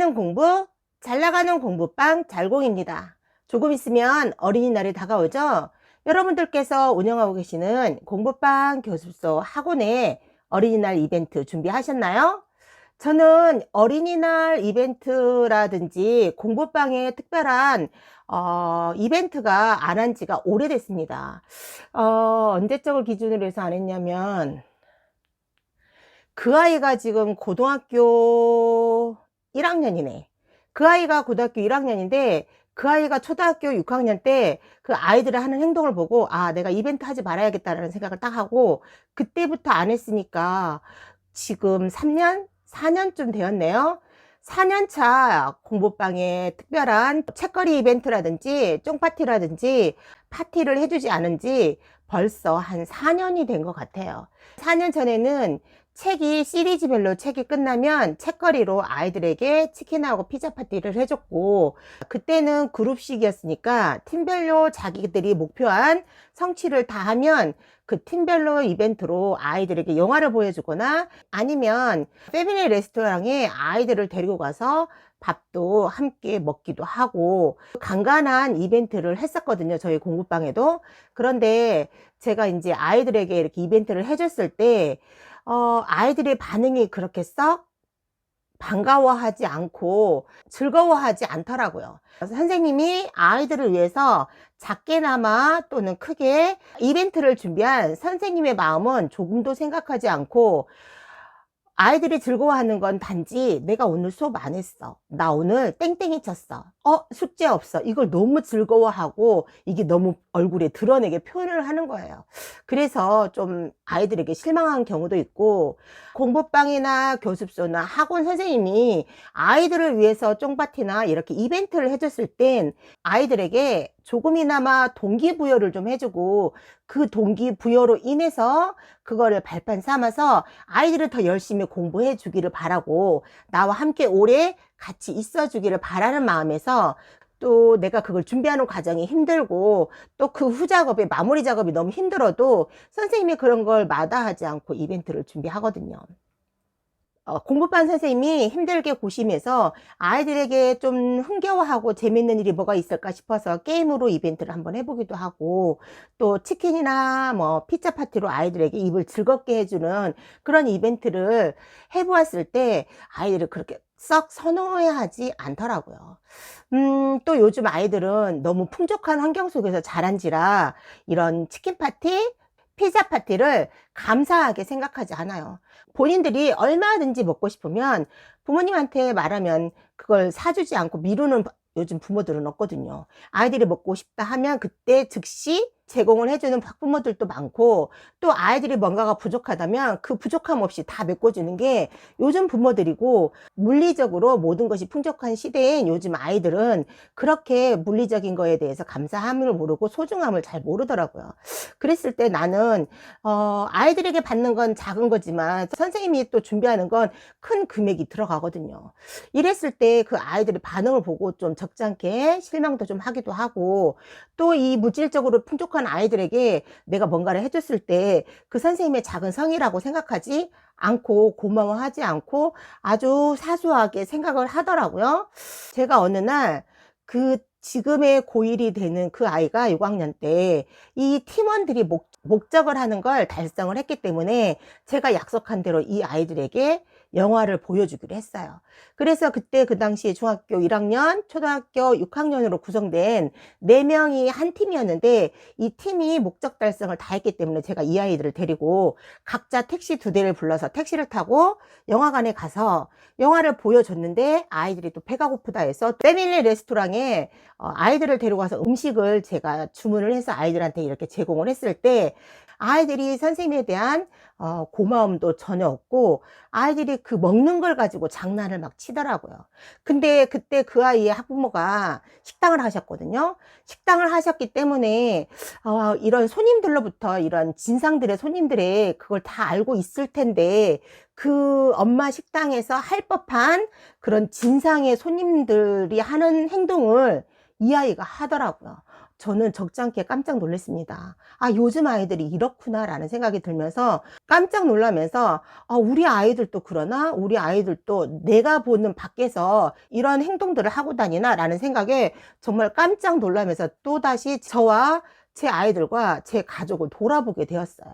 잘하는 공부, 잘 나가는 공부방 잘공입니다. 조금 있으면 어린이날이 다가오죠? 여러분들께서 운영하고 계시는 공부방 교습소 학원에 어린이날 이벤트 준비하셨나요? 저는 어린이날 이벤트라든지 공부방에 특별한 어, 이벤트가 안 한 지가 오래됐습니다. 어, 언제적을 기준으로 해서 안 했냐면 그 아이가 지금 고등학교 1학년이네. 그 아이가 고등학교 1학년인데 그 아이가 초등학교 6학년 때 그 아이들의 하는 행동을 보고 아 내가 이벤트 하지 말아야겠다라는 생각을 딱 하고 그때부터 안 했으니까 지금 3년? 4년쯤 되었네요. 4년차 공부방에 특별한 책거리 이벤트라든지 쫑파티라든지 파티를 해주지 않은 지 벌써 한 4년이 된 것 같아요. 4년 전에는 책이 시리즈별로 책이 끝나면 책거리로 아이들에게 치킨하고 피자 파티를 해줬고 그때는 그룹식이었으니까 팀별로 자기들이 목표한 성취를 다 하면 그 팀별로 이벤트로 아이들에게 영화를 보여주거나 아니면 패밀리 레스토랑에 아이들을 데리고 가서 밥도 함께 먹기도 하고 간간한 이벤트를 했었거든요. 저희 공부방에도. 그런데 제가 이제 아이들에게 이렇게 이벤트를 해줬을 때 어, 아이들의 반응이 그렇게 썩 반가워하지 않고 즐거워하지 않더라고요. 선생님이 아이들을 위해서 작게나마 또는 크게 이벤트를 준비한 선생님의 마음은 조금도 생각하지 않고 아이들이 즐거워하는 건 단지 내가 오늘 수업 안 했어. 나 오늘 땡땡이 쳤어. 어, 숙제 없어. 이걸 너무 즐거워하고 이게 너무 얼굴에 드러내게 표현을 하는 거예요. 그래서 좀 아이들에게 실망한 경우도 있고 공부방이나 교습소나 학원 선생님이 아이들을 위해서 쫑파티나 이렇게 이벤트를 해줬을 땐 아이들에게 조금이나마 동기부여를 좀 해주고 그 동기부여로 인해서 그거를 발판 삼아서 아이들을 더 열심히 공부해 주기를 바라고 나와 함께 오래 같이 있어 주기를 바라는 마음에서 또 내가 그걸 준비하는 과정이 힘들고 또 그 후 작업의 마무리 작업이 너무 힘들어도 선생님이 그런 걸 마다하지 않고 이벤트를 준비하거든요. 어, 공부반 선생님이 힘들게 고심해서 아이들에게 좀 흥겨워하고 재밌는 일이 뭐가 있을까 싶어서 게임으로 이벤트를 한번 해보기도 하고 또 치킨이나 뭐 피자 파티로 아이들에게 입을 즐겁게 해주는 그런 이벤트를 해보았을 때 아이들을 그렇게 썩 선호해 하지 않더라고요. 음, 또 요즘 아이들은 너무 풍족한 환경 속에서 자란지라 이런 치킨 파티, 피자 파티를 감사하게 생각하지 않아요. 본인들이 얼마든지 먹고 싶으면 부모님한테 말하면 그걸 사주지 않고 미루는 요즘 부모들은 없거든요. 아이들이 먹고 싶다 하면 그때 즉시 제공을 해주는 학부모들도 많고 또 아이들이 뭔가가 부족하다면 그 부족함 없이 다 메꿔주는 게 요즘 부모들이고 물리적으로 모든 것이 풍족한 시대인 요즘 아이들은 그렇게 물리적인 거에 대해서 감사함을 모르고 소중함을 잘 모르더라고요. 그랬을 때 나는 어, 아이들에게 받는 건 작은 거지만 선생님이 또 준비하는 건 큰 금액이 들어가거든요. 이랬을 때 그 아이들의 반응을 보고 좀 적잖게 실망도 좀 하기도 하고 또 이 물질적으로 풍족한 아이들에게 내가 뭔가를 해줬을 때 그 선생님의 작은 성이라고 생각하지 않고 고마워하지 않고 아주 사소하게 생각을 하더라고요. 제가 어느 날 그 지금의 고1이 되는 그 아이가 6학년 때 이 팀원들이 목, 목적을 하는 걸 달성을 했기 때문에 제가 약속한 대로 이 아이들에게 영화를 보여주기로 했어요. 그래서 그때 그 당시에 중학교 1학년, 초등학교 6학년으로 구성된 4명이 한 팀이었는데 이 팀이 목적 달성을 다 했기 때문에 제가 이 아이들을 데리고 각자 택시 두 대를 불러서 택시를 타고 영화관에 가서 영화를 보여줬는데 아이들이 또 배가 고프다 해서 패밀리 레스토랑에 어, 아이들을 데려가서 음식을 제가 주문을 해서 아이들한테 이렇게 제공을 했을 때 아이들이 선생님에 대한 어, 고마움도 전혀 없고 아이들이 그 먹는 걸 가지고 장난을 막 치더라고요. 근데 그때 그 아이의 학부모가 식당을 하셨거든요. 식당을 하셨기 때문에 어, 이런 손님들로부터 이런 진상들의 손님들의 그걸 다 알고 있을 텐데 그 엄마 식당에서 할 법한 그런 진상의 손님들이 하는 행동을 이 아이가 하더라고요. 저는 적잖게 깜짝 놀랐습니다. 아, 요즘 아이들이 이렇구나라는 생각이 들면서 깜짝 놀라면서 아, 우리 아이들도 그러나? 우리 아이들도 내가 보는 밖에서 이런 행동들을 하고 다니나? 라는 생각에 정말 깜짝 놀라면서 또다시 저와 제 아이들과 제 가족을 돌아보게 되었어요.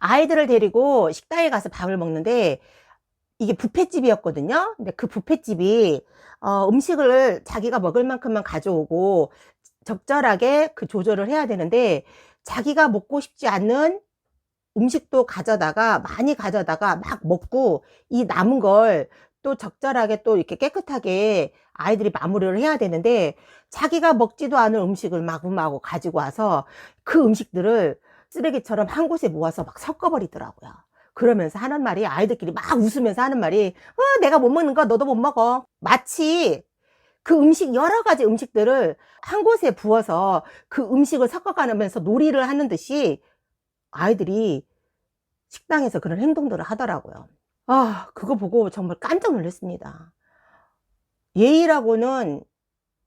아이들을 데리고 식당에 가서 밥을 먹는데 이게 뷔페집이었거든요. 근데 그 뷔페집이 어, 음식을 자기가 먹을 만큼만 가져오고 적절하게 그 조절을 해야 되는데 자기가 먹고 싶지 않는 음식도 가져다가 많이 가져다가 막 먹고 이 남은 걸 또 적절하게 또 이렇게 깨끗하게 아이들이 마무리를 해야 되는데 자기가 먹지도 않은 음식을 마구마구 가지고 와서 그 음식들을 쓰레기처럼 한 곳에 모아서 막 섞어버리더라고요. 그러면서 하는 말이 아이들끼리 막 웃으면서 하는 말이 어, 내가 못 먹는 거 너도 못 먹어. 마치 그 음식 여러 가지 음식들을 한 곳에 부어서 그 음식을 섞어가면서 놀이를 하는 듯이 아이들이 식당에서 그런 행동들을 하더라고요. 아, 그거 보고 정말 깜짝 놀랐습니다. 예의라고는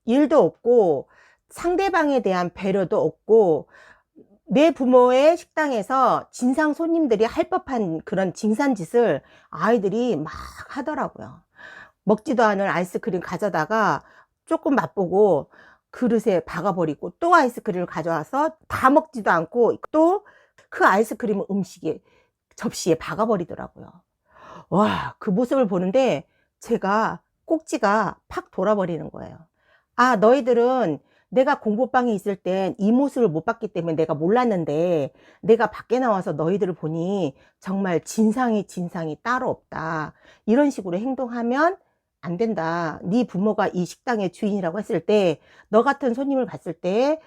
일도 없고 상대방에 대한 배려도 없고 내 부모의 식당에서 진상 손님들이 할 법한 그런 징산짓을 아이들이 막 하더라고요. 먹지도 않은 아이스크림 가져다가 조금 맛보고 그릇에 박아버리고 또 아이스크림을 가져와서 다 먹지도 않고 또 그 아이스크림을 음식에 접시에 박아버리더라고요. 와, 그 모습을 보는데 제가 꼭지가 팍 돌아버리는 거예요. 아, 너희들은 내가 공부방에 있을 땐 이 모습을 못 봤기 때문에 내가 몰랐는데 내가 밖에 나와서 너희들을 보니 정말 진상이 진상이 따로 없다. 이런 식으로 행동하면 안 된다. 네 부모가 이 식당의 주인이라고 했을 때 너 같은 손님을 봤을 때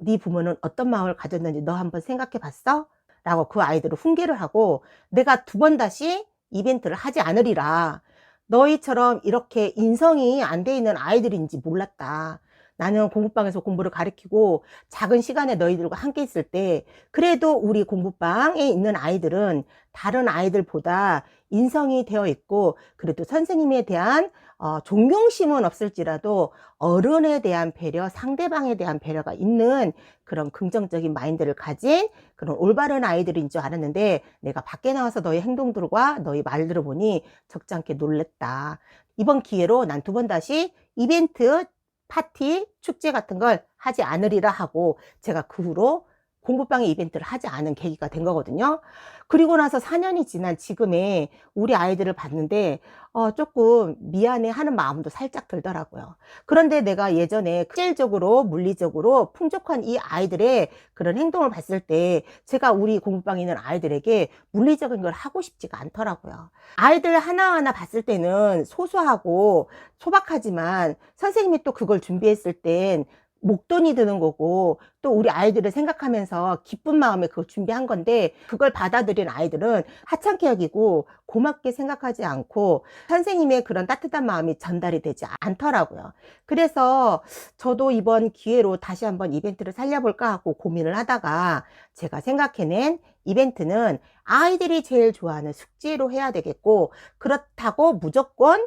네 부모는 어떤 마음을 가졌는지 너 한번 생각해 봤어? 라고 그 아이들을 훈계를 하고 내가 두 번 다시 이벤트를 하지 않으리라. 너희처럼 이렇게 인성이 안 돼 있는 아이들인지 몰랐다. 나는 공부방에서 공부를 가르치고 작은 시간에 너희들과 함께 있을 때 그래도 우리 공부방에 있는 아이들은 다른 아이들보다 인성이 되어 있고 그래도 선생님에 대한 어, 존경심은 없을지라도 어른에 대한 배려, 상대방에 대한 배려가 있는 그런 긍정적인 마인드를 가진 그런 올바른 아이들인 줄 알았는데 내가 밖에 나와서 너희 행동들과 너희 말들을 보니 적잖게 놀랬다. 이번 기회로 난 두 번 다시 이벤트 파티, 축제 같은 걸 하지 않으리라 하고 제가 그 후로 공부방의 이벤트를 하지 않은 계기가 된 거거든요. 그리고 나서 4년이 지난 지금의 우리 아이들을 봤는데 어, 조금 미안해 하는 마음도 살짝 들더라고요. 그런데 내가 예전에 실질적으로 물리적으로 풍족한 이 아이들의 그런 행동을 봤을 때 제가 우리 공부방에 있는 아이들에게 물리적인 걸 하고 싶지가 않더라고요. 아이들 하나하나 봤을 때는 소소하고 소박하지만 선생님이 또 그걸 준비했을 땐 목돈이 드는 거고 또 우리 아이들을 생각하면서 기쁜 마음에 그걸 준비한 건데 그걸 받아들인 아이들은 하찮게 여기고 고맙게 생각하지 않고 선생님의 그런 따뜻한 마음이 전달이 되지 않더라고요. 그래서 저도 이번 기회로 다시 한번 이벤트를 살려볼까 하고 고민을 하다가 제가 생각해낸 이벤트는 아이들이 제일 좋아하는 숙제로 해야 되겠고 그렇다고 무조건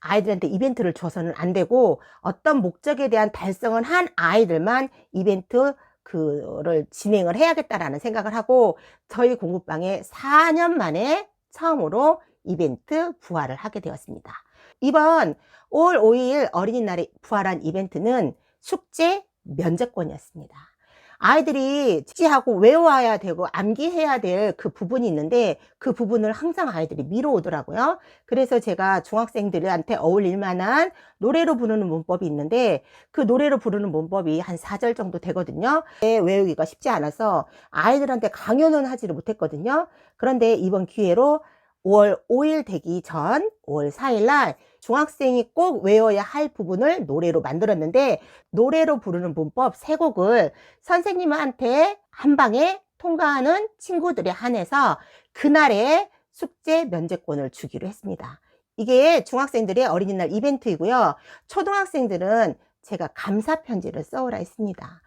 아이들한테 이벤트를 줘서는 안 되고 어떤 목적에 대한 달성을 한 아이들만 이벤트 그를 진행을 해야겠다라는 생각을 하고 저희 공부방에 4년 만에 처음으로 이벤트 부활을 하게 되었습니다. 이번 5월 5일 어린이날에 부활한 이벤트는 숙제 면제권이었습니다. 아이들이 숙제하고 외워야 되고 암기해야 될 그 부분이 있는데 그 부분을 항상 아이들이 미뤄오더라고요. 그래서 제가 중학생들한테 어울릴 만한 노래로 부르는 문법이 있는데 그 노래로 부르는 문법이 한 4절 정도 되거든요. 외우기가 쉽지 않아서 아이들한테 강연은 하지를 못했거든요. 그런데 이번 기회로 5월 5일 되기 전 5월 4일 날 중학생이 꼭 외워야 할 부분을 노래로 만들었는데 노래로 부르는 문법 세 곡을 선생님한테 한 방에 통과하는 친구들에 한해서 그날의 숙제 면제권을 주기로 했습니다. 이게 중학생들의 어린이날 이벤트이고요. 초등학생들은 제가 감사 편지를 써오라 했습니다.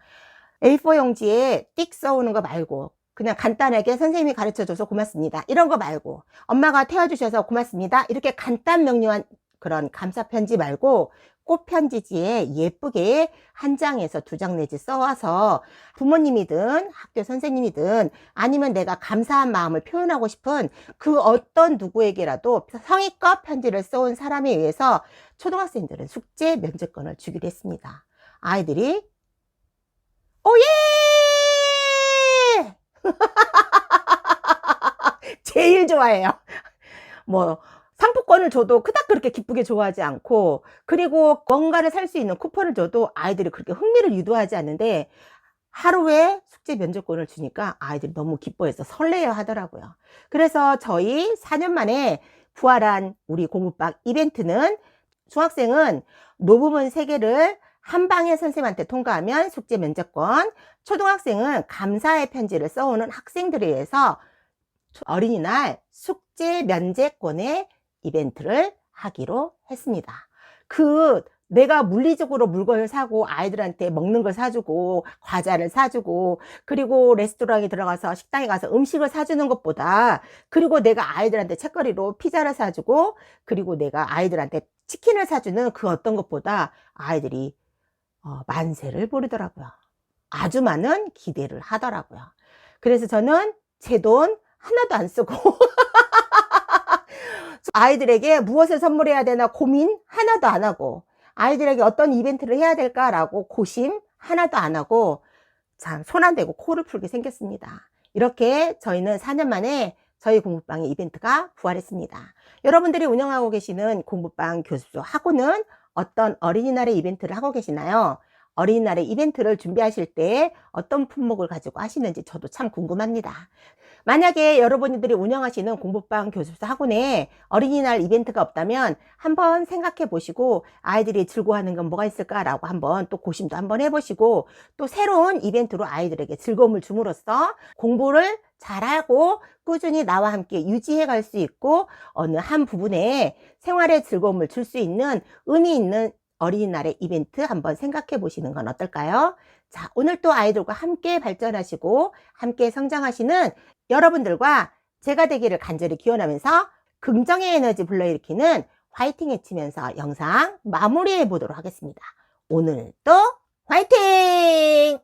A4 용지에 띡 써오는 거 말고 그냥 간단하게 선생님이 가르쳐줘서 고맙습니다. 이런 거 말고 엄마가 태워주셔서 고맙습니다. 이렇게 간단 명료한 그런 감사 편지 말고 꽃 편지지에 예쁘게 한 장에서 두 장 내지 써와서 부모님이든 학교 선생님이든 아니면 내가 감사한 마음을 표현하고 싶은 그 어떤 누구에게라도 성의껏 편지를 써온 사람에 의해서 초등학생들은 숙제 면제권을 주기로 했습니다. 아이들이 오예! 제일 좋아해요. 뭐 상품권을 줘도 그닥 그렇게 기쁘게 좋아하지 않고 그리고 뭔가를 살 수 있는 쿠폰을 줘도 아이들이 그렇게 흥미를 유도하지 않는데 하루에 숙제 면제권을 주니까 아이들이 너무 기뻐해서 설레어 하더라고요. 그래서 저희 4년 만에 부활한 우리 공부방 이벤트는 중학생은 노부문 3개를 한 방에 선생님한테 통과하면 숙제 면제권, 초등학생은 감사의 편지를 써오는 학생들에 의해서 어린이날 숙제 면제권의 이벤트를 하기로 했습니다. 그 내가 물리적으로 물건을 사고 아이들한테 먹는 걸 사주고 과자를 사주고 그리고 레스토랑에 들어가서 식당에 가서 음식을 사주는 것보다 그리고 내가 아이들한테 책거리로 피자를 사주고 그리고 내가 아이들한테 치킨을 사주는 그 어떤 것보다 아이들이 어, 만세를 부르더라고요. 아주 많은 기대를 하더라고요. 그래서 저는 제 돈 하나도 안 쓰고 아이들에게 무엇을 선물해야 되나 고민 하나도 안 하고 아이들에게 어떤 이벤트를 해야 될까라고 고심 하나도 안 하고 참 손 안 대고 코를 풀게 생겼습니다. 이렇게 저희는 4년 만에 저희 공부방의 이벤트가 부활했습니다. 여러분들이 운영하고 계시는 공부방 교습소 학원은 어떤 어린이날의 이벤트를 하고 계시나요? 어린이날의 이벤트를 준비하실 때 어떤 품목을 가지고 하시는지 저도 참 궁금합니다. 만약에 여러분들이 운영하시는 공부방 교습소 학원에 어린이날 이벤트가 없다면 한번 생각해 보시고 아이들이 즐거워하는 건 뭐가 있을까라고 한번 또 고심도 한번 해보시고 또 새로운 이벤트로 아이들에게 즐거움을 줌으로써 공부를 잘하고 꾸준히 나와 함께 유지해 갈 수 있고 어느 한 부분에 생활에 즐거움을 줄 수 있는 의미 있는 어린이날의 이벤트 한번 생각해 보시는 건 어떨까요? 자, 오늘 또 아이들과 함께 발전하시고 함께 성장하시는 여러분들과 제가 되기를 간절히 기원하면서 긍정의 에너지 불러일으키는 화이팅 외치면서 영상 마무리해 보도록 하겠습니다. 오늘 또 화이팅!